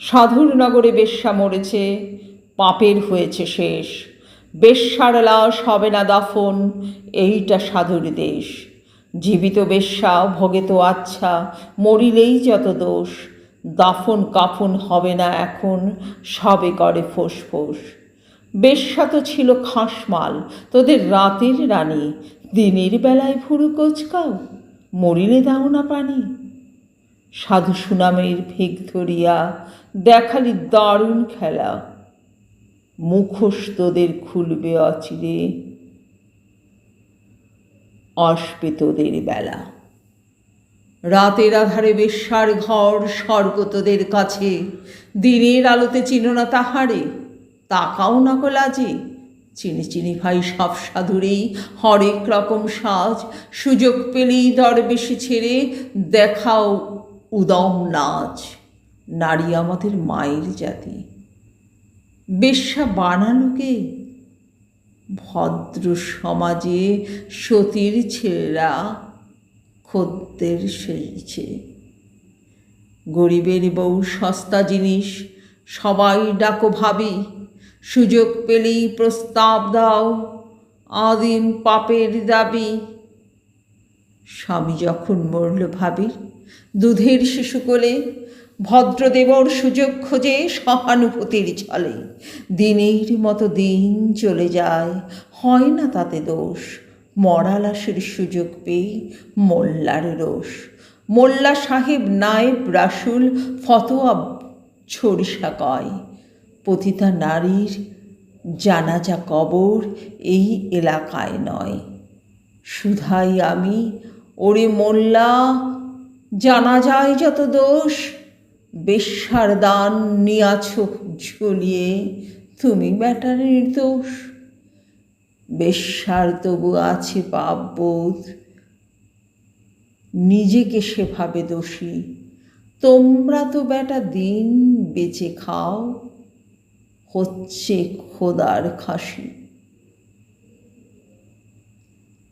সাধুর নগরে বেশ্যা মরেছে, পাপের হয়েছে শেষ। বেশ্যার লাশ হবে না দাফন, এইটা সাধুর দেশ। জীবিত বেশ্যা, ভোগে তো আচ্ছা মরিলেই যত দোষ। দাফন কাফন হবে না এখন, সবে করে ফোঁস ফোঁস বেশ্যা তো ছিল খাসমাল, তোদের রাতের রানী। দিনের বেলায় ভুরু কোচকাও, মরিলে দাও না পানি। সাধু সুনামের ভেগ ধরিয়া, দেখালি দারুণ খেলা। মুখোশ তোদের খুলবে অচিরে, আসবে তোদের বেলা। রাতের আধারে বেশ্যার ঘর, স্বর্গ তোদের কাছে। দিনের আলোতে চিনো না তাহারে, তাকাও না কো লাজে চিনি চিনি ভাই সব সাধুরেই, হরেক রকম সাজ। সুযোগ পেলেই দরবেশে ছেড়ে দেখাও উদম নাচ নারী আমাদের মায়ের জাতি। বেশ্যা বানালোকে ভদ্র সমাজে সতীর ছেলেরা খদ্দের সেজেছে। গরিবের বউ সস্তা জিনিস, সবাই ডাকো ভাবি, সুযোগ পেলেই প্রস্তাব দাও, আদিম পাপের দাবি। স্বামী যখন মরল ভাবির দুধের শিশু কোলে, ভদ্রদেবর সুযোগ খোঁজে সহানুভূতির ছলে। দিনের মতো দিন চলে যায়, হয় না তাতে দোষ। মরালাসের সুযোগ পেয়ে মোল্লার রোষ। মোল্লা সাহেব, নায়েব রাসুল, ফতোয়া ছড়িসা কয়, পতিতা নারীর জানাজা কবর এই এলাকায় নয়। শুধাই আমি, ওরে মোল্লা জানা যায় যত দোষ, বেশ্যার দান নিয়াছ ঝুলিয়ে তুমি ব্যাটা নির্দোষ বেশ্যার তবু আছে পাপবোধ। নিজেকে সেভাবে দোষী, তোমরা তো বেটা দিন বেঁচে খাও, হচ্ছে খোদার খাসি।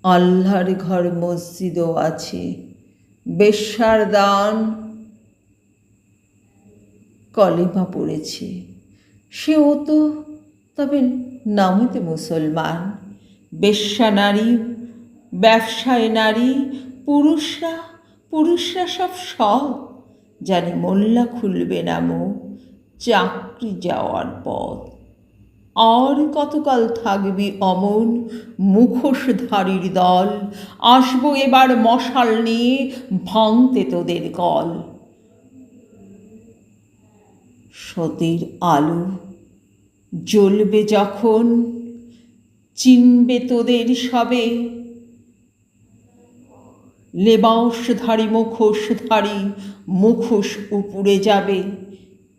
আল্লাহর ঘর মসজিদও আছে বেশ্যার দান কলেমা পড়েছে। সেও তো তবে নামতে মুসলমান। বেশ্যা নারী, ব্যবসায় নারী, পুরুষরা পুরুষরা সব সৎ, জানি মোল্লা খুলবে না মুখ চাকরি যাওয়ার পথ। আর কতকাল থাকবি অমন মুখোশধারীর দল? আসব এবার মশাল নিয়ে ভাঙতে তোদের কল। সতীর আলো জ্বলবে যখন, চিনবে তোদের সবে। লেবাসধারী মুখোশধারী, মুখোশ উপড়ে যাবে।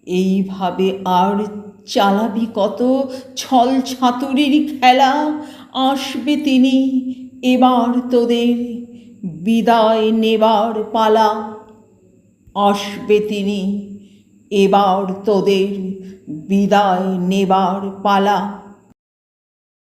এইভাবে আর চালাবি কত ছল ছাতুরির খেলা? আসবে তিনি, এবার তোদের বিদায় নেবার পালা। আসবে তিনি, এবার তোদের বিদায় নেবার পালা।